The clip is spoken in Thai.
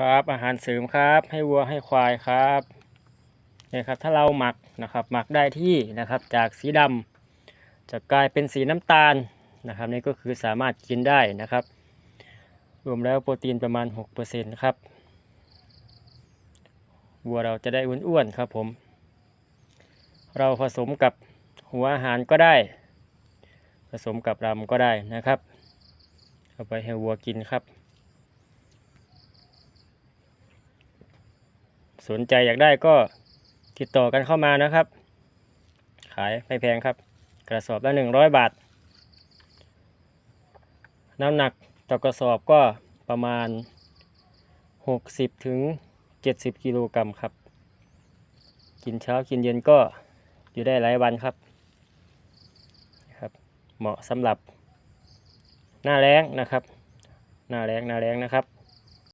ครับ อาหารเสริมครับ ให้วัวให้ควายครับเนี่ยครับถ้าเราหมักนะครับหมักได้ที่นะครับจากสีดำจะกลายเป็นสีน้ำตาลนะครับนี่ก็คือสามารถกินได้นะครับ รวมแล้วโปรตีนประมาณ 6%ครับวัวเราจะได้อ้วนๆครับผม เราผสมกับหัวอาหารก็ได้ ผสมกับรำก็ได้นะครับ เอาไปให้วัวกินครับ สนใจอยากได้ก็ติดต่อกันเข้ามานะครับ ขายไม่แพงครับ กระสอบละ100บาท น้ำหนักต่อกระสอบก็ประมาณ 60 ถึง 70 กิโลกรัมครับ กินเช้ากินเย็นก็อยู่ได้หลายวันครับครับ เหมาะสำหรับหน้าแรงนะครับ หน้าแรงหน้าแรงนะครับ